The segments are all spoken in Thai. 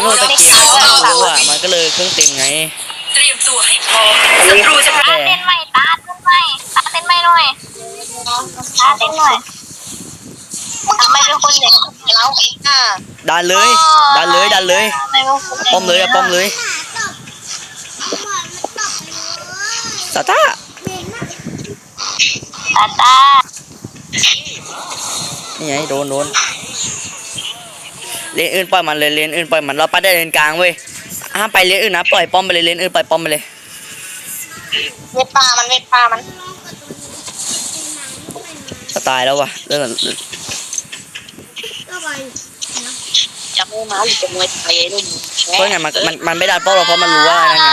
โน่ตะเกียบไม่รู้อะมันก็เลยเครื่องเต็มไง เตรียมตัวให้พร้อมศัตรูจะตาเต้นใหม่ตาเต้นใหม่ตาเต้นใหม่หน่อยตาเต้นหน่อยทำไมเป็นคนเด็กเราเองอะดันเลย ดันเลย ดันเลย ทำไมเป็นคนด็กป้อมเลยอะป้อมเลยตาตาตาตานี่ไงโดนโดน เลนอื่นปล่อยมันเลยเลนอื่นปล่อยมันเราปัดได้เลนกลางเว้ยห้ามไปเลนอื่นนะปล่อยป้อมไปเลยเลนอื่นปล่อยป้อมไปเลยเวทปลามันเวทปลามันจะตายแล้ววะเรื่องจะมวยมาหรือจะมวยไทยนี่เพราะไงมันมันมันไม่ดันป้อมเราเพราะมันรู้ว่านั่นไง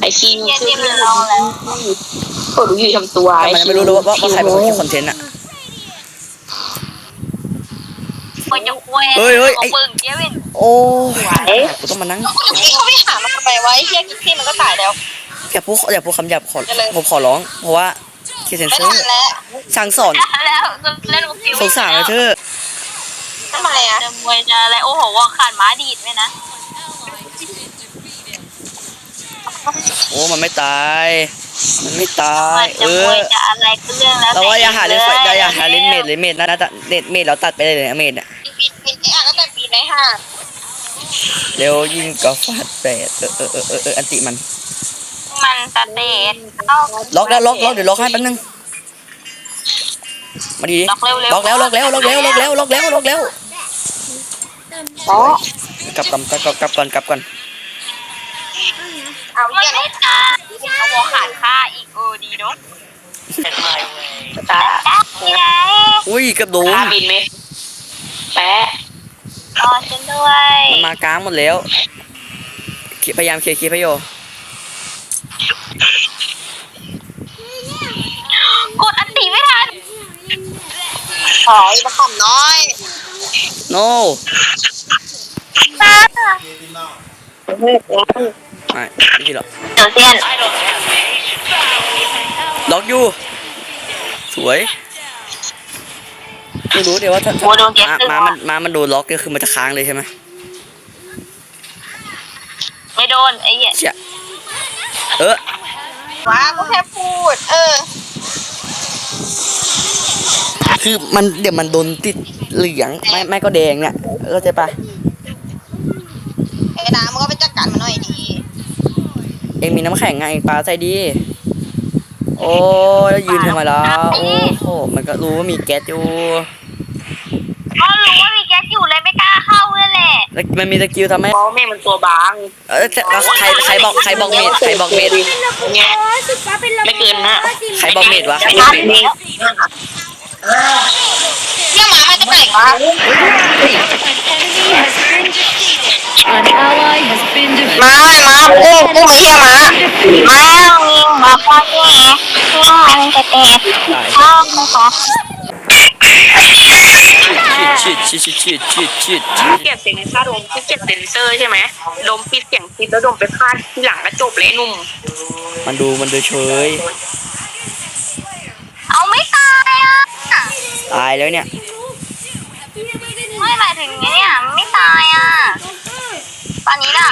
ไอคิงเย็นที่มันลองแล้วก็รู้อยู่ทำตัวแต่มันยังไม่รู้เลยว่าว่าว่าใครเป็นคนคิดคอนเทนต์อะ คนจะคุยเฮ้ยเฮ้ยไอ้ปึ่งเยวินโอ้ยกูต้องมานั่งนี่เขาไม่หามันทำไมวะไอ้เฮียกิ๊กซี่มันก็ตายแล้ว อย่าพูดอย่าพูดคำหยาบขอผมขอร้อง เพราะว่าคิดเซนไม่เซอทันร์แล้วสั่งสอนแล้วเล่นมุกซิวสงสารเลยเธอทำไมอะจะมวยจะอะไรโอ้โหว่าขาดม้าดีดไหมนะโอ้มันไม่ตาย มันไม่ตามัยนเอจะมอวยจะอะไรก็เรื่องแล้วเราว่าอย่าหาเล่นไฟแต่อย่าหาเล่นเมดเลยเมดนะนะเน็ตเมดเราตัดไปเลยเลยนะเมดอะ ปีนปีนไอ้อะตั้งแต่ปีนไหนห้าเร็วยิงก็ฟาดแปดเออเออเออเออเอออันติมัน มันตะเตดเอาล็อกแล้วล็อกล็อกเดี๋ยวล็อกให้แป๊บนึง มาดีดิล็อกเร็วๆล็อกแล้วล็อกแล้วล็อกแล้วล็อกแล้วล็อกแล้วล็อกแล้วอ๋อกลับก่อนกลับกลับกลับก่อนกลับก่อนเอามันเฮียไม่ตายเอาหัวขาดค่าอีกเออดีเนาะตายที่ไหนอุ้ยเกือบโดน ตาบินไหม แปะรอฉันด้วยมันมากลางหมดแล้วเคลียร์พยายามเคลียร์เคลียร์พะโยกดอันตีไม่ทันขออีกมาขำน้อย โนตาเฮ้ยไม่ไม่กี่หรอกเดี๋ยวเซียนล็อกอยู่ สวย ไม่รู้เดี๋ยวว่าถ้าโมโดนเก็ตม้าตึงม้ามันม้ามันโดนล็อกก็คือมันจะค้างเลยใช่ไหมไม่โดนไอ้เหี้ยเชี่ยเออว้าก็แค่พูด เออ คือมันเดี๋ยวมันโดนติดเหลืองไม่ไม่ก็แดงเนี่ยเข้าใจปะไอ้ดามันก็ไปจัดการมันหน่อยดีเองมีน้ำแข็งไงปลาใจดี โอ้ยยืนทำไมล่ะโอ้โหมันก็รู้ว่ามีแก๊สอยู่ ก็รู้ว่ามีแก๊สอยู่เลยไม่กล้าเข้าเลยแหละแล้วมันมีสกิลทำให้เพราะแม่มันตัวบาง เออแต่แล้วใครใครบอกใครบอกเมดใครบอกเมดเนี่ยไม่เกินนะ ใครบอกเมดวะใครบอกเมดเยี่ยหมามันจะไหนวะ An ally has been defeated. มามาปุ้งปุ้งไอ้เหี้ยหมามาเอาเองมาฟังแง่ช่วงแต่แต่ชอบนะคะ ชิดชิดชิดชิดชิดชิดเกลียดเสียงในค่าดมคือเกลียดเซนเซอร์ใช่ไหมโดมปิดเสียงปิดแล้วโดมไปพาดที่หลังก็จบเลยหนุ่ม มันดูมันดูเฉยเอาไม่ตายอะ ตายแล้วเนี่ยไม่หมายถึงเนี่ยไม่ตายอะ ตอนนี้น่ะ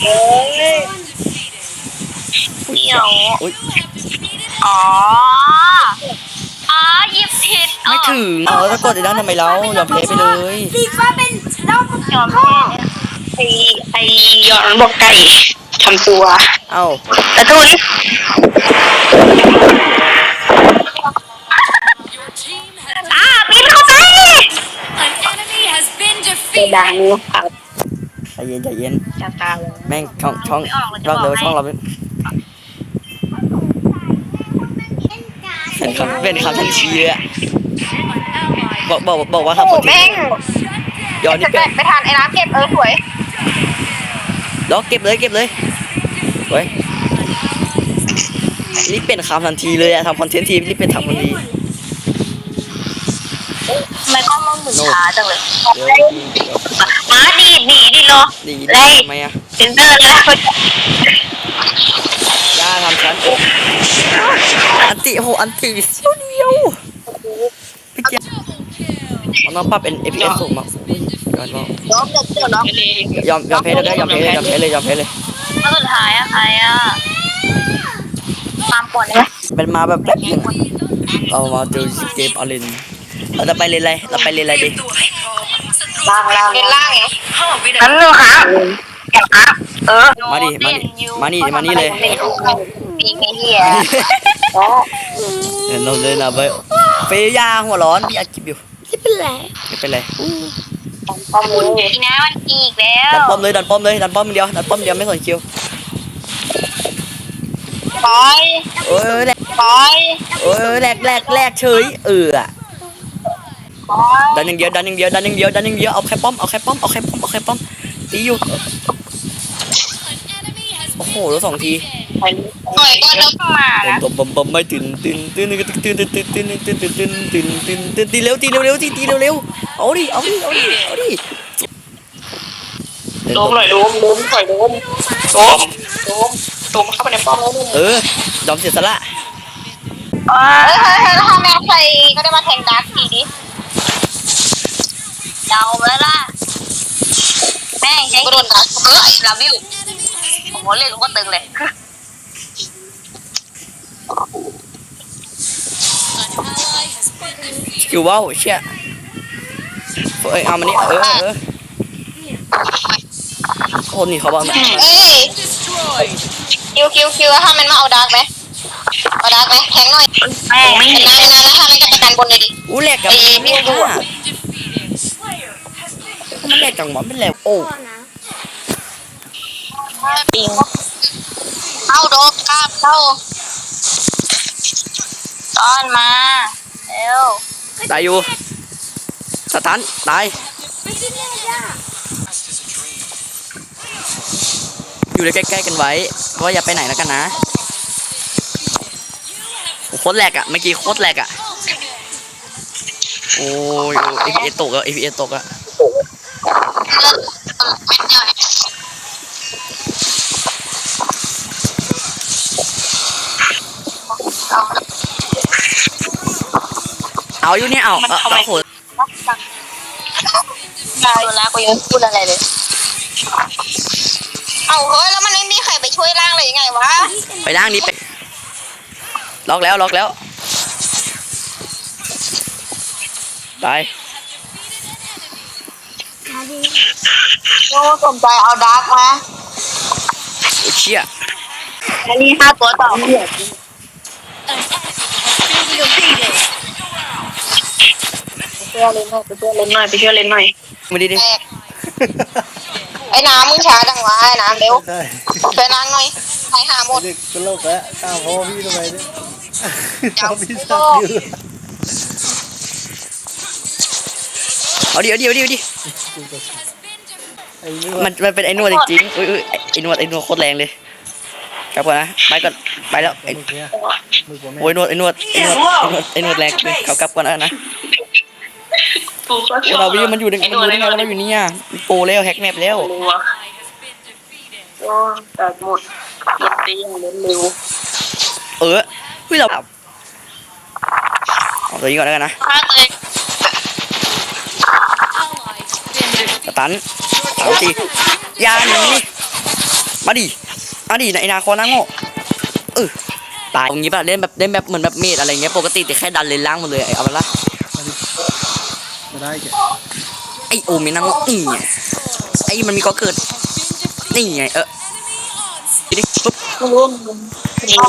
เดี๋ยว อุ้ยอ๋ออ๋อ หยิบผิดไม่ถึงเอาแล้วกดไอ้ด้านทำไมเรายอมแพ้ไปเลยยอมแพ้ไอไอหยอนบอกไก่ทำตัว เอ้าแต่ทุนอ่าบินเข้าไป An enemy has been ไอดัง defeated. ครับใจเย็นใจเย็นจะตายแม่งช่องช่องช่องเร็วช่องเราเป็น เป็นคำเป็นคำทันทีเลยอะบอกบอกบอกว่าโอ้คำโหพูดแม่งย้อนนี่จะเป็แบนกไปทานไอ้น้ำเก็บเออสวยล็อกเก็บเลยเก็บเลยเว้ยรีบเป็นคำทันทีเลยอะทำคอนเทนต์ทีรีบเป็นทำทันทีทำไมกล้องมันหมุนช้าจังเลยเดี๋ยวมาดีดหนีดิเนาะดีไล่ทำไมอะเซนเตอร์แล้วย่าทำฉันอันติโหอันติเสี้ยวเดียวเมื่อกี้มันต้องปรับเป็น FPS สูงมากอุ้ยยอดมากน้องเดี๋ยวเดี๋ยวน้องทะเลยยอมยอมเพลย์เลยยอมเพลย์เลยยอมเพลย์เลยยอมเพลย์เลยแล้วสุดท้ายอะใครอะตามก่อนได้ไหมเป็นมาแบบแป๊บนึงอะเรามาเจอเกมอารินเราจะไปเรียนอะไรเราไปเรียนอะไรดีล่างล่างเล่นล่างไงนั่นเลยค่ะ เออมาดิมาดิมานี่มานี่เลย ปีไงเฮียเห็นเราเลยนะเบลเฟยาหัวร้อนพี่อากิบอยู่ไม่เป็นไรไม่เป็นไรข้อมูลอีนะมันอีกแล้วดันป้อมเลยดันป้อมเลยดันป้อมเดียวดันป้อมเดียวไม่สนคิวปล่อยโอ้ยแหลกปล่อยโอ้ยแหลกแหลกแหลกเฉยเอออะปล่อยดันอย่างเดียวดันอย่างเดียวดันอย่างเดียวดันอย่างเดียวเอาแค่ป้อมเอาแค่ป้อมเอาแค่ป้อมเอาแค่ป้อมตีอยู่ โอ้โหแล้วสองทีปล่อยก่อนแล้วก็มาบอมนะบอมบอมบอมไม่ตื่นตื่นตื่นตื่นตื่นตื่นตื่นตื่นตื่นตื่นตื่นตื่นตื่นตื่นตีเร็วตีเร็วเร็วตีตีเร็วเร็วเอาดิเอาดิเอาดิเอาดิโดมหน่อยโดมโดมหน่อยโดมโดมโดมโดมเข้าไปในป้อมแล้วนุ่มเออยอมเสียสละเฮ้ยเฮ้ยเฮ้ยถ้าแม่ใครก็ได้มาแทงดาร์กทีดิเดาไว้ล่ะแม่งใช้กระโดดดาร์กเฮ้ยลาวิวโอ้โหเล่นก็ตึงเลยสกิลว้าวเชี่ยเอ้ยเอามานี่เออเออโอ้นี่เขาบ้างเอ้ยคิวคิวคิวถ้ามันมาเอาดาร์กไหมเอาดาร์กไหมแทงหน่อยแม่ไม่เป็นนานนานแล้วถ้ามันจะประกันบนเลยดิอู้แหลกกับมันมันแหลกจังหวะมันแหลกโอ้ ปิงเข้าโดบกล้าเข้าต้อนมา เร็วตายอยู่สถานตาย อยู่ใกล้ๆกันไว้ว่าอย่าไปไหนแล้วกันนะโอ้โคตรแหลกอะเมื่อกี้โคตรแหลกอะโอ้ยเอพีเอตกอะเอพีเอตกอะ เอาเอาอยู่เนี่ยเอาเอาเอาโหได้แล้วกูยังไม่พูดอะไรเลย เอาเฮ้ยแล้วมันไม่มีใครไปช่วยร่างเลยยังไงวะ ไปล่างนี้ไปล็อกแล้วล็อกแล้วตายโอ้สนใจเอาดาร์กไหมโอ้เชี่ยอันนี้ห้าตัวต่อ เชื่อเล่นหน่อยไปเชื่อเล่นหน่อยไปเชื่อเล่นหน่อยมาดิดิแตกไอ้น้ำมึงช้าจังวะไอ้น้ำเร็วใช่ไปล้างหน่อยใครหาหมด เด็กตลกแล้วตามพ่อพี่ทำไมเนี่ยเจ้าเอาพี่สักอยู่เอาดิเอาดิเอาดิเอาดิไอ้นี่มันมันเป็นไอ้นวดจริงๆอุ้ยอุ้ยไอ้นวดไอ้นวดโคตรแรงเลยกลับก่อนนะไปก่อนไปแล้วไอ้มึกเนี่ยมึกว่าแม่โอ้ยนวดไอ้นวดไอ้นวดไอ้นวดไอ้นวดแรงเลยกลับกลับก่อนนะนะ กูก็ชโอ้อบเราวิมันอยู่ในมันอยู่ในไงเราอยู่นี่อะโปรแล้วแฮกแมปแล้วรัวโอ้แตกหมดหมดตีอย่างเร็วเร็วเออเฮ้ยเราเอาตัวนี้ก่อนแล้วกันนะฆ่าตัวเองสตันสามทีอยาหนีมาดิมาดิไอ้นาคอนะโง่เออตายตรงนี้ป่ะเล่นแบบเล่นแบบเหมือนแบบเมดอะไรเงี้ยปกติแต่แค่ดันเลนล่างหมดเลยไอ้เอามาละมา ได้แกไอโอมินังนี่ไงไอมันมีก็เกิดนี่ไงเออดิปุ๊บๆร่วมร่วม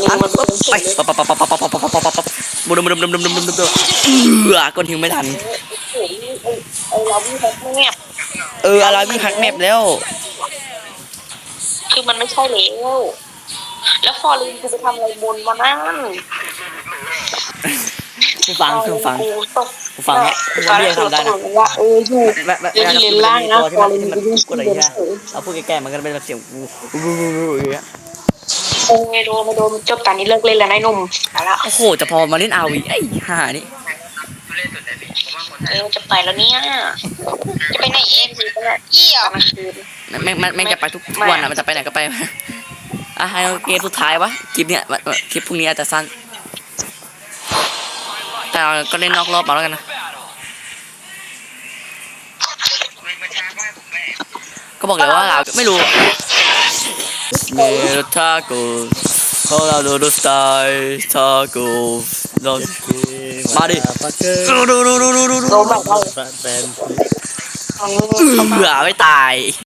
อันมันปุ๊บไปปั๊บปั๊บปั๊บปั๊บปั๊บปั๊บปั๊บปั๊บปั๊บปั๊บบุดมบุดมบุดมบุดมบุดมบุดมเออกดทิ้งไม่ทันเอออะไรวิ่งพักแมปแล้ว คือมันไม่ใช่แล้วแล้วฟอร์ลินกูจะทำอะไรบนมานั่น กูฟังกูฟังกูตกกูฟังแล้วกูว่าเรียกทำได้นะว่าเอออยู่แบบแบบเดี๋ยวเลนล่างนะตัวที่มันพอที่มันเล่นกดอะไรเงี้ยเราพูดแก่ๆมันก็เป็นแบบเสียงกูกูกูกูอย่างเงี้ยโอ้ไม่โดนไม่โดนจบตอนนี้เลิกเล่นแล้วนายหนุ่มเอาละโอ้โหจะพอมาเล่นอาวีไอ้ห่านี่เออจะไปแล้วเนี่ยจะไปไหนเองเกี่ยวกลางคืนแม่งแม่งแม่งจะไปทุกวันอะมันจะไปไหนก็ไปอะให้เกมสุดท้ายวะคลิปเนี้ยคลิปพรุ่งนี้อาจจะสั้น แต่ก็เล่นนอกรอบเอาแล้วกันนะก็บอกเลยว่าเราไม่รู้เมลทาโกเขาเราดูดูสไตล์ทาโกลองมาดิดูดูดูดูดูดูดูแฟนเออไม่ตาย